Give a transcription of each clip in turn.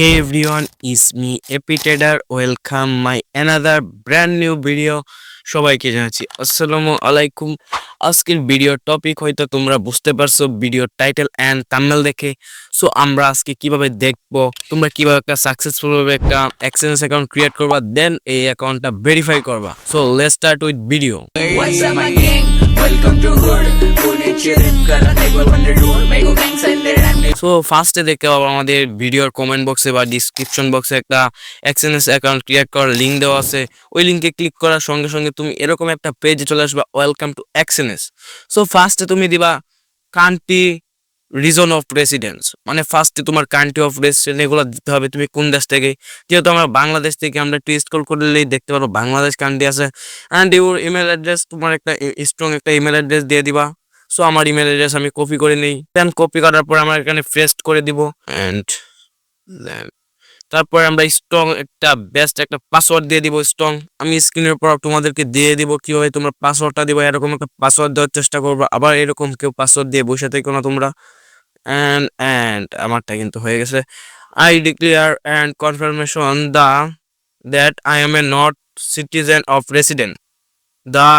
Hey everyone, it's me Epi. Welcome my another brand new video. সবাইকে জানাচ্ছি আসসালামু আলাইকুম। আজকের ভিডিওর টপিক হয়তো তোমরা বুঝতে পারছ ভিডিওর টাইটেল অ্যান্ড থাম্বনেল দেখে। সো আমরা আজকে কীভাবে দেখব তোমরা কীভাবে একটা সাকসেসফুল ভাবে একটা এক্সচেঞ্জ অ্যাকাউন্ট ক্রিয়েট করবা দেন এই অ্যাকাউন্টটা ভেরিফাই করবা। So let's start with video so ফার্স্টে দেখতে পাবো আমাদের ভিডিওর কমেন্ট বক্সে বা ডিসক্রিপশন বক্সে একটা এক্সএনএস অ্যাকাউন্ট ক্রিয়েট করার লিঙ্ক দেওয়া আছে। ওই লিঙ্কে ক্লিক করার সঙ্গে সঙ্গে তুমি এরকম একটা পেজে চলে আসবা ওয়েলকাম টু এক্সএনএস সো ফার্স্টে তুমি দিবা কান্ট্রি রিজন অফ রেসিডেন্স মানে ফার্স্টে তোমার কান্ট্রি অফ রেসিডেন্স এগুলো দিতে হবে, তুমি কোন দেশ থেকে? যেহেতু আমরা বাংলাদেশ থেকে, আমরা একটু স্ক্রল করলেই দেখতে পারব বাংলাদেশ কান্ট্রি আছে। অ্যান্ড ইউর ইমেল অ্যাড্রেস তোমার একটা স্ট্রং একটা ইমেল অ্যাড্রেস দিয়ে দিবা। সো আমার ইমেল অ্যাড্রেস আমি কপি করে নিই। দেন কপি করার পর আমরা এখানে পেস্ট করে দিব। অ্যান্ড দেন তারপর আমরা স্ট্রং একটা বেস্ট একটা পাসওয়ার্ড দিয়ে দিব স্ট্রং আমি স্ক্রিনের পর তোমাদেরকে দিয়ে দিব কীভাবে তোমরা পাসওয়ার্ডটা দিবা, এরকম একটা পাসওয়ার্ড দেওয়ার চেষ্টা করব। আবার এরকম কেউ পাসওয়ার্ড দিয়ে বসে থেকো না তোমরা। অ্যান্ড অ্যান্ড আমারটা কিন্তু হয়ে গেছে। I declare and confirmation the that I am a not citizen of resident the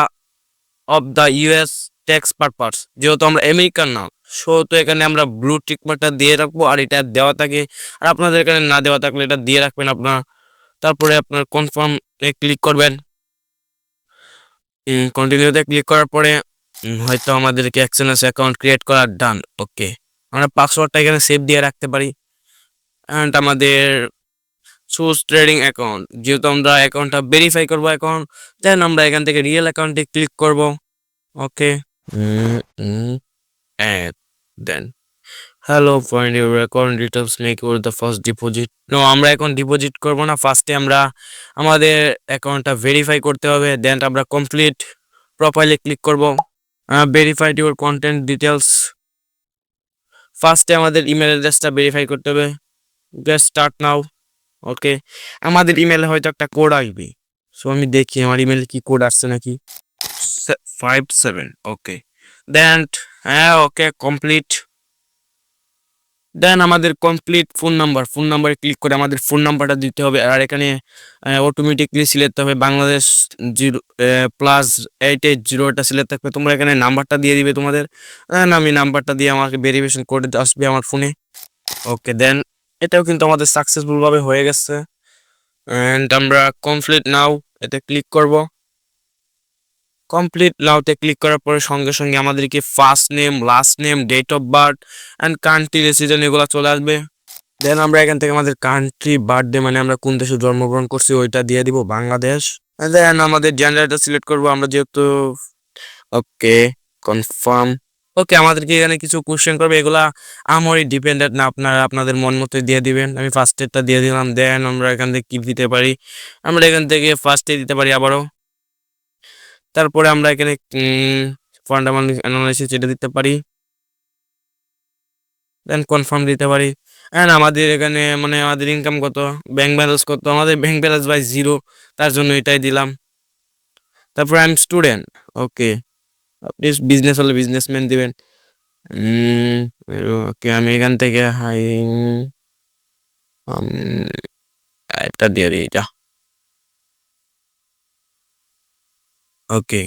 of the US tax purpose যেহেতু আমরা আমেরিকান না সো তো এখানে আমরা ব্লু টিকমার্কটা দিয়ে রাখব আর এটা দেওয়া থাকে। আর আপনাদের এখানে না দেওয়া থাকলে এটা দিয়ে রাখবেন আপনার। তারপরে আপনার কনফার্ম ক্লিক করবেন। কন্টিনিউতে ক্লিক করার পরে হয়তো আমাদেরকে এক্সএনএস অ্যাকাউন্ট ক্রিয়েট করা ডান ওকে আমরা পাসওয়ার্ডটা এখানে সেভ দিয়ে রাখতে পারি। অ্যান্ড আমাদের চুজ ট্রেডিং অ্যাকাউন্ট যেহেতু আমরা অ্যাকাউন্টটা ভেরিফাই করব অ্যাকাউন্ট দেন আমরা এখান থেকে রিয়েল অ্যাকাউন্টে ক্লিক করব okay and then. Hello find your account details make your the first deposit no আমরা এখন ডিপোজিট করব না। ফার্স্টে আমরা আমাদের অ্যাকাউন্টটা ভেরিফাই করতে হবে দেন আমরা কমপ্লিট প্রোফাইলে ক্লিক করব। ভেরিফাইড ইউর কন্টেন্ট ডিটেলস ফার্স্টে আমাদের ইমেল অ্যাড্রেসটা ভেরিফাই করতে হবে। জাস্ট স্টার্ট নাও ওকে আমাদের ইমেলে হয়তো একটা কোড আসবে। সো আমি দেখি আমার ইমেলে কি কোড আসছে নাকি। ফাইভ সেভেন ওকে দেন হ্যাঁ ওকে কমপ্লিট দেন আমাদের কমপ্লিট ফোন নাম্বার ফোন নাম্বারে ক্লিক করে আমাদের ফোন নাম্বারটা দিতে হবে। আর এখানে অটোমেটিকলি সিলেক্ট হবে Bangladesh zero plus eight eight জিরোটা select থাকবে। তোমরা এখানে নাম্বারটা দিয়ে দিবে তোমাদের। দেন আমি নাম্বারটা দিয়ে আমাকে ভেরিফিকেশন করে আসবে আমার ফোনে ওকে দেন এটাও কিন্তু আমাদের সাকসেসফুলভাবে হয়ে গেছে। অ্যান্ড আমরা কমপ্লিট নাও এতে ক্লিক করব। কমপ্লিট নাওতে ক্লিক করার পরে সঙ্গে সঙ্গে আমাদেরকে first name last name date of birth and country resident এগুলো চলে আসবে। দেন আমরা এখান থেকে আমাদের কান্ট্রি বার্থডে মানে আমরা কোন দেশে জন্মগ্রহণ করছি ওইটা দিয়ে দিব বাংলাদেশ। দেন আমাদের জেন্ডারটা সিলেক্ট করব আমরা যেহেতু। ওকে কনফার্ম ওকে আমাদেরকে এখানে কিছু কোশ্চেন করবে, এগুলা আমারই ডিপেন্ডেন্ট না, আপনারা আপনাদের মন মতো দিয়ে দিবেন। আমি ফার্স্ট এডটা দিয়ে দিলাম দেন আমরা এখান থেকে কি দিতে পারি। আমরা এখান থেকে ফার্স্ট এড দিতে পারি আবারও। তারপরে আমরা এখানে ফান্ডামেন্টাল অ্যানালাইসিস এটা দিতে পারি দেন কনফার্ম দিতে পারি। অ্যান্ড আমাদের এখানে মানে আমাদের ইনকাম কত ব্যাংক ব্যালেন্স কত, আমাদের ব্যাংক ব্যালেন্স বাই জিরো তার জন্য এটাই দিলাম। তারপরে আই এম স্টুডেন্ট ওকে আপনি বিজনেস হলে বিজনেসম্যান দিবেন। ওকে আমি এখান থেকে হাই এটা দিয়ে দিই, এটা। ওকে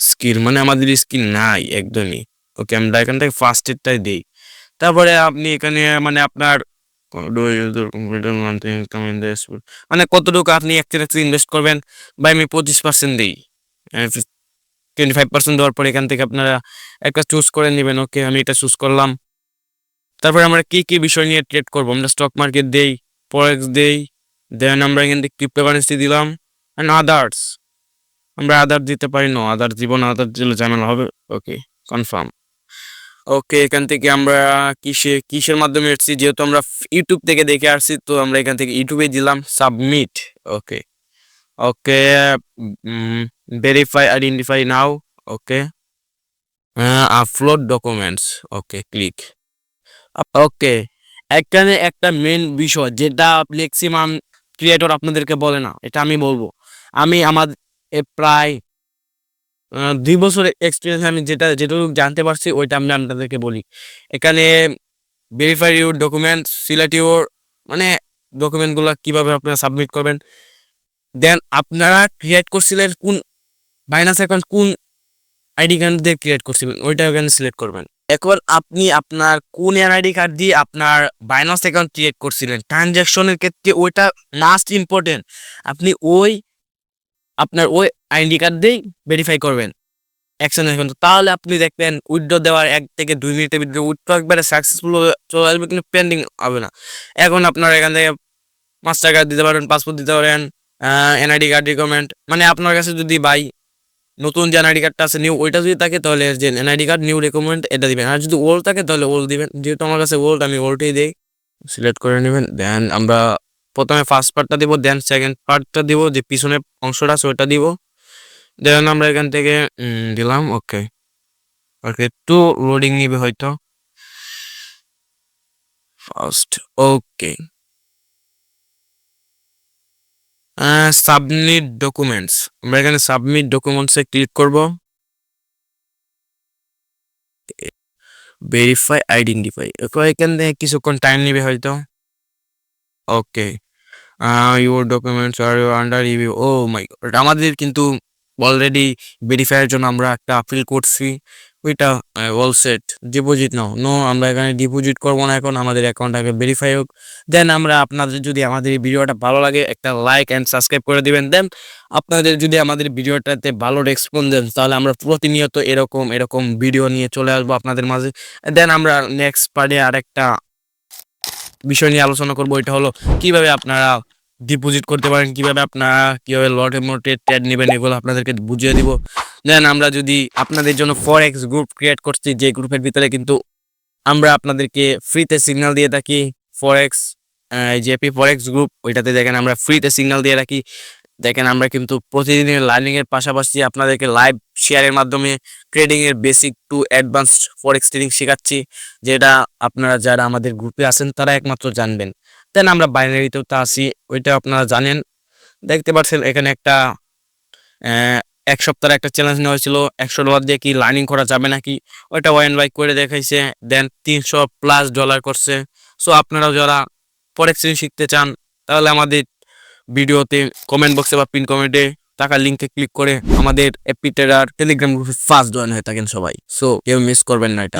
স্কিল মানে আমাদের স্কিল নাই, একদমই। ওকে আমরা এখান থেকে ফার্স্ট এডটাই দিই। তারপরে আপনি এখানে মানে আপনার মানে কতটুকু আপনি একটা ইনভেস্ট করবেন? বা আমি পঁচিশ পার্সেন্ট দিই। টোয়েন্টি ফাইভ পার্সেন্ট দেওয়ার পর এখান থেকে আপনারা একটা চুজ করে নেবেন। ওকে আমি এটা চুজ করলাম। তারপরে আমরা কি কি বিষয় নিয়ে ট্রেড করব? আমরা স্টক মার্কেট দেই ফরেক্স দেই দেন আমরা এখান থেকে ক্রিপ্টোকারেন্সি দিলাম অ্যান্ড আদার্স আমরা আদার দিতে পারি না আদার জীবন আদার দিলে ঝামেলা হবে ওকে কনফার্ম ওকে এখান থেকে আমরা কিসে, কিসের মাধ্যমে এসেছি? যেহেতু আমরা ইউটিউব থেকে দেখে আসছি, তো আমরা এখান থেকে ইউটিউবে দিলাম submit okay okay verify identify now okay upload documents okay click okay এখানে একটা মেন বিষয়, যেটা ম্যাক্সিমাম ক্রিয়েটর আপনাদেরকে বলে না, এটা আমি বলব। আমি আমার প্রায় দুই বছরের এক্সপিরিয়েন্স আমি যেটা, যেটুকু জানতে পারছি ওইটা আমি আপনাদেরকে বলি। এখানে verify your documents select your মানে ডকুমেন্টগুলো কীভাবে আপনারা সাবমিট করবেন। দেন আপনারা ক্রিয়েট করছিলেন কোন বাইনাস অ্যাকাউন্ট কোন আইডি কার্ড দিয়ে ক্রিয়েট করছিলেন, ওইটা ওখানে সিলেক্ট করবেন। এখন আপনি আপনার কোন এনআইডি কার্ড দিয়ে আপনার বাইনাস অ্যাকাউন্ট ক্রিয়েট করছিলেন। ট্রানজ্যাকশনের ক্ষেত্রে ওইটা লাস্ট ইম্পর্টেন্ট আপনি ওই আপনার ওই আইডি কার্ড দিয়েই ভেরিফাই করবেন। অ্যাকশন এখন তাহলে আপনি দেখবেন উইথড্র দেওয়ার এক থেকে দুই মিনিটের ভিতরে উইথড্র একবারে সাকসেসফুল চলে আসবে কিন্তু পেন্ডিং হবে না। এখন আপনার এখান থেকে মাস্টার কার্ড দিতে পারেন পাসপোর্ট দিতে পারেন এনআইডি কার্ড রিকমেন্ড মানে আপনার কাছে যদি বাই নতুন যে এনআইডি কার্ডটা আছে নিউ ওইটা যদি থাকে, তাহলে যে এনআইডি কার্ড নিউ রেকমেন্ড এটা দিবেন। আর যদি ওল্ড থাকে, তাহলে ওল্ড দিবেন। যেহেতু আমার কাছে ওল্ড আমি ওল্ডটাই দিই। সিলেক্ট করে নেবেন দেন আমরা প্রথমে ফার্স্ট পার্টটা দিব দেন সেকেন্ড পার্টটা দিব, যে পিছনের অংশটা আছে ওইটা দিব। দেন আমরা এখান থেকে দিলাম ওকে ওকে একটু লোডিং নিবে হয়তো। ফার্স্ট ওকে সাবমিট ডকুমেন্টস আমরা এখানে সাবমিট ডকুমেন্টসে ক্লিক করব। ভেরিফাই আইডেন্টিফাই এখান থেকে কিছুক্ষণ টাইম নেবে হয়তো। Okay your documents are under review oh my god আমাদের কিন্তু অলরেডি ভেরিফাইয়ের জন্য আমরা একটা আপিল করছি। ওইটা all set deposit now. No আমরা এখানে ডিপোজিট করব না এখন। আমাদের অ্যাকাউন্ট আগে ভেরিফাই হোক। দেন আমরা আপনাদের যদি আমাদের এই ভিডিওটা ভালো লাগে, একটা লাইক অ্যান্ড সাবস্ক্রাইব করে দিবেন। দেন আপনাদের যদি আমাদের ভিডিওটাতে ভালো রেসপন্স দেন, তাহলে আমরা প্রতিনিয়ত এরকম এরকম ভিডিও নিয়ে চলে আসব আপনাদের মাঝে। দেন আমরা নেক্সট পার্টে আরেকটা বিষয় নিয়ে আলোচনা করব। এটা হলো, কীভাবে আপনারা ডিপোজিট করতে পারেন কীভাবে আপনারা, কীভাবে লটে মোটে ট্রেড নেবেন এগুলো আপনাদেরকে বুঝিয়ে দিব। দেন আমরা যদি আপনাদের জন্য ফরেক্স গ্রুপ ক্রিয়েট করছি, যে গ্রুপের ভিতরে কিন্তু আমরা আপনাদেরকে ফ্রিতে সিগন্যাল দিয়ে থাকি ফরেক্স জেপি ফরেক্স গ্রুপ ওইটাতে দেখেন আমরা ফ্রিতে সিগন্যাল দিয়ে রাখি। দেখেন আমরা কিন্তু প্রতিদিনের লার্নিং এর পাশাপাশি আপনাদেরকে লাইভ শেয়ারের মাধ্যমে ট্রেডিংয়ের basic to advance forex trading শেখাচ্ছি, যেটা আপনারা যারা আমাদের গ্রুপে আছেন তারা একমাত্র জানবেন। দেন আমরা বাইনারিতেও তা আসি ওইটা আপনারা জানেন। দেখতে পাচ্ছেন এখানে একটা এক সপ্তাহের একটা চ্যালেঞ্জ নেওয়া হয়েছিল। একশো ডলার দিয়ে কি লার্নিং করা যাবে নাকি? ওইটা ওয়ান বাই করে দেখাইছে। দেন তিনশো প্লাস ডলার করছে। সো আপনারাও যারা ফরেক্স শিখতে চান, তাহলে আমাদের ভিডিওতে কমেন্ট বক্সে বা পিন কমেন্টে টাকার লিঙ্কে ক্লিক করে আমাদের এপি ট্রেডার টেলিগ্রাম গ্রুপে ফার্স্ট জয়েন হয়ে থাকেন সবাই। সো কেউ মিস করবেন না এটা।